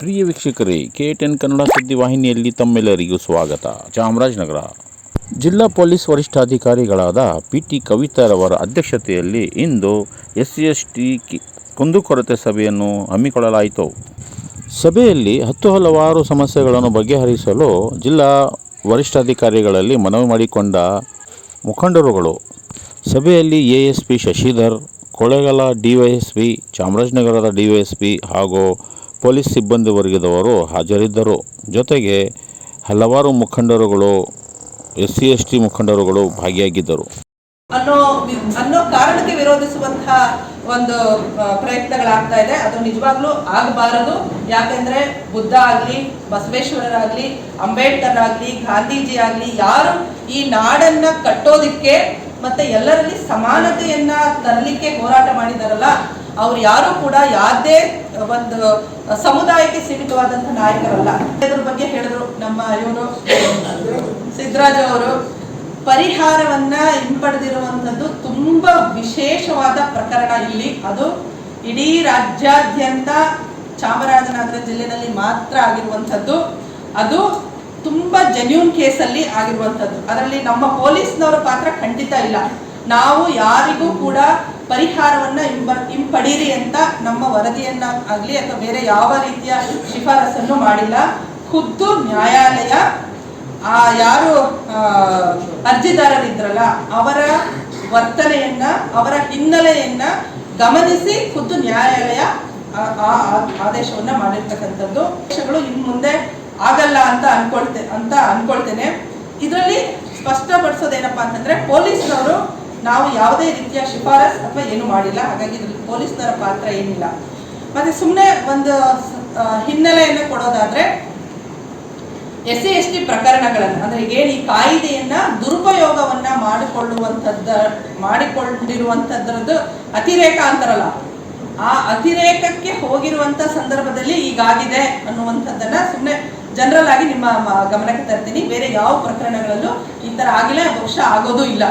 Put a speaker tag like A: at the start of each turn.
A: ಪ್ರಿಯ ವೀಕ್ಷಕರೇ, K ten Kannada ಸುದ್ದಿವಾಹಿನಿಯಲ್ಲಿ ತಮ್ಮೆಲ್ಲರಿಗೂ ಸ್ವಾಗತ. ಚಾಮರಾಜನಗರ. ಜಿಲ್ಲಾ ಪೊಲೀಸ್ ವರಿಷ್ಠಾಧಿಕಾರಿಗಳಾದ ಪಿ ಟಿ ಕವಿತಾರವರ ಅಧ್ಯಕ್ಷತೆಯಲ್ಲಿ ಇಂದು ಎಸ್ ಸಿ ಎಸ್ ಟಿ ಕುಂದುಕೊರತೆ ಸಭೆಯನ್ನು ಹಮ್ಮಿಕೊಳ್ಳಲಾಯಿತು. ಸಭೆಯಲ್ಲಿ ಹತ್ತು ಹಲವಾರು ಸಮಸ್ಯೆಗಳನ್ನು ಬಗೆಹರಿಸಲು ಜಿಲ್ಲಾ ವರಿಷ್ಠಾಧಿಕಾರಿಗಳಲ್ಲಿ ಮನವಿ ಮಾಡಿಕೊಂಡ ಮುಖಂಡರುಗಳು, ಸಭೆಯಲ್ಲಿ A S P Shashidhar Kollegal DYSP ಚಾಮರಾಜನಗರದ ಡಿವೈಎಸ್ಪಿ ಹಾಗೂ ಪೊಲೀಸ್ ಸಿಬ್ಬಂದಿ ವರ್ಗದವರು ಹಾಜರಿದ್ದರು. ಜೊತೆಗೆ ಹಲವಾರು ಮುಖಂಡರುಗಳು ಎಸ್ ಸಿ ಎಸ್ ಟಿ ಮುಖಂಡರುಗಳು ಭಾಗಿಯಾಗಿದ್ದರು.
B: ಅನ್ನೋ ಅನ್ನೋ ಕಾರಣಕ್ಕೆ ವಿರೋಧಿಸುವಂತಹ ಒಂದು ಪ್ರಯತ್ನಗಳಾಗ್ತಾ ಇದೆ. ಅದು ನಿಜವಾಗ್ಲೂ ಆಗಬಾರದು. ಯಾಕೆಂದ್ರೆ ಬುದ್ಧ ಆಗ್ಲಿ, ಬಸವೇಶ್ವರರಾಗ್ಲಿ ಅಂಬೇಡ್ಕರ್ ಆಗ್ಲಿ ಗಾಂಧೀಜಿ ಆಗ್ಲಿ ಯಾರು ಈ ನಾಡನ್ನ ಕಟ್ಟೋದಿಕ್ಕೆ ಮತ್ತೆ ಎಲ್ಲರಲ್ಲಿ ಸಮಾನತೆಯನ್ನ ತರಲಿಕ್ಕೆ ಹೋರಾಟ ಮಾಡಿದಾರಲ್ಲ ಅವ್ರು ಯಾರು ಕೂಡ ಯಾವುದೇ ಒಂದು ಸಮುದಾಯಕ್ಕೆ ಸೀಮಿತವಾದಂತಹ ನಾಯಕರಲ್ಲ. ಇದ್ರ ಬಗ್ಗೆ ಹೇಳಿದ್ರು ನಮ್ಮ ಇವರು ಸಿದ್ದರಾಜ್ ಅವರು. ಪರಿಹಾರವನ್ನ ಹಿಂಪಡೆದಿರುವಂಥದ್ದು ತುಂಬಾ ವಿಶೇಷವಾದ ಪ್ರಕರಣ ಇಲ್ಲಿ. ಅದು ಇಡೀ ರಾಜ್ಯಾದ್ಯಂತ ಚಾಮರಾಜನಗರ ಜಿಲ್ಲೆಯಲ್ಲಿ ಮಾತ್ರ ಆಗಿರುವಂಥದ್ದು. ಅದು ತುಂಬಾ ಜೆನ್ಯೂನ್ ಕೇಸಲ್ಲಿ ಆಗಿರುವಂಥದ್ದು. ಅದರಲ್ಲಿ ನಮ್ಮ ಪೊಲೀಸ್ನವರ ಪಾತ್ರ ಖಂಡಿತ ಇಲ್ಲ. ನಾವು ಯಾರಿಗೂ ಕೂಡ ಪರಿಹಾರವನ್ನ ಹಿಂಬ, ಹಿಂಪಡೀರಿ ಅಂತ ನಮ್ಮ ವರದಿಯನ್ನ ಆಗಲಿ ಅಥವಾ ಬೇರೆ ಯಾವ ರೀತಿಯ ಶಿಫಾರಸನ್ನು ಮಾಡಿಲ್ಲ. ಖುದ್ದು ನ್ಯಾಯಾಲಯ, ಆ, ಯಾರು ಅರ್ಜಿದಾರರಿದ್ರಲ್ಲ, ಅವರ ವರ್ತನೆಯನ್ನ, ಅವರ ಹಿನ್ನೆಲೆಯನ್ನ ಗಮನಿಸಿ ಖುದ್ದು ನ್ಯಾಯಾಲಯ ಆ- ಆದೇಶವನ್ನ ಮಾಡಿರ್ತಕ್ಕಂಥದ್ದು. ಆದೇಶಗಳು ಇನ್ ಮುಂದೆ ಆಗಲ್ಲ ಅಂತ ಅನ್ಕೊಳ್ತೆ, ಅಂತ ಅನ್ಕೊಳ್ತೇನೆ. ಇದರಲ್ಲಿ ಸ್ಪಷ್ಟಪಡಿಸೋದೇನಪ್ಪಾ ಅಂತಂದ್ರೆ, ಪೊಲೀಸ್ನವರು ನಾವು ಯಾವುದೇ ರೀತಿಯ ಶಿಫಾರಸ್ ಅಥವಾ ಏನು ಮಾಡಿಲ್ಲ. ಹಾಗಾಗಿ ಇದರಲ್ಲಿ ಪೊಲೀಸ್ನರ ಪಾತ್ರ ಏನಿಲ್ಲ. ಮತ್ತೆ ಸುಮ್ಮನೆ ಒಂದು ಹಿನ್ನೆಲೆಯನ್ನು ಕೊಡೋದಾದ್ರೆ ಎಸ್ ಸಿ ಎಸ್ ಟಿ ಪ್ರಕರಣಗಳನ್ನು, ಅಂದ್ರೆ ಏನು ಈ ಕಾಯಿದೆಯನ್ನ ದುರುಪಯೋಗವನ್ನ ಮಾಡಿಕೊಳ್ಳುವಂಥದ್ದ, ಮಾಡಿಕೊಂಡಿರುವಂಥದ್ರದ್ದು ಅತಿರೇಕ ಅಂತಾರಲ್ಲ. ಆ ಅತಿರೇಕಕ್ಕೆ ಹೋಗಿರುವಂತ ಸಂದರ್ಭದಲ್ಲಿ ಈಗಾಗಿದೆ ಅನ್ನುವಂಥದ್ದನ್ನ ಸುಮ್ಮನೆ ಜನರಲ್ ಆಗಿ ನಿಮ್ಮ ಗಮನಕ್ಕೆ ತರ್ತೀನಿ. ಬೇರೆ ಯಾವ ಪ್ರಕರಣಗಳಲ್ಲೂ ಈ ತರ ಆಗಿಲ್ಲ. ಬಹುಶಃ ಆಗೋದೂ ಇಲ್ಲ.